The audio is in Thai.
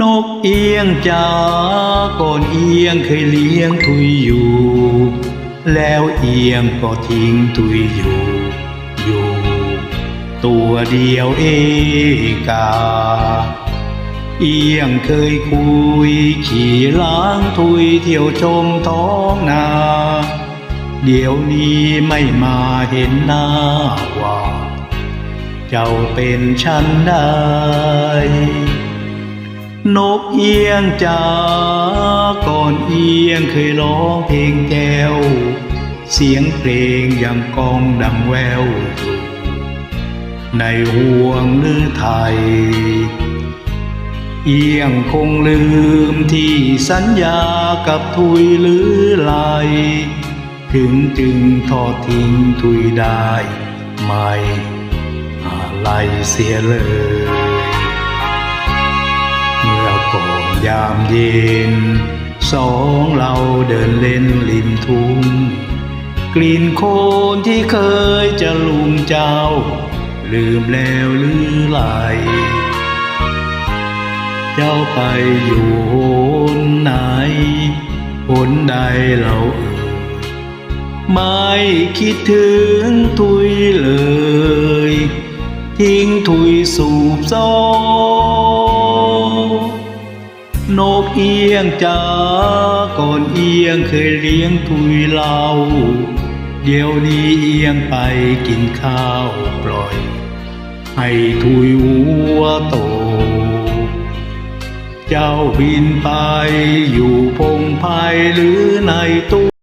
นกเอียงจ๋าก่อนเอียงเคยเลี้ยงทุยอยู่ แล้วเอียงก็ทิ้งทุยอยู่อยู่ ตัวเดียวเอกา เอียงเคยคุย ขี่ล้างทุยเที่ยวชมท้องนา เดี๋ยวนี้ไม่มาเห็นหน้าว่า เจ้าเป็นฉันได้ นกเอียงจาก่อนเอียงเคยร้องเพลงแก้ว เสียงเพลงยังกองดังแววอยู่ในห่วงลือไทย เอียงคงลืมที่สัญญากับทุยหรือไหลถึงจึงทอดทิ้งทุยได้ ไม่อะไรเสียเลย ยามเย็น สองเราเดินเล่นริมทุ่ง กลิ่นโคนที่เคยจะลุมเจ้า ลืมแล้วหรือไหลเจ้าไปอยู่หนไหนหนใดเราเอ่ยไม่คิดถึงทุยเลย ทิ้งทุยสูบโซ นกเอียงจ้าก่อนเอียงเคยเลี้ยงทุยเราเดี๋ยวนี้เอียงไปกินข้าวปล่อย ให้ทุยวัวโต เจ้าบินไปอยู่พงไพหรือในตู้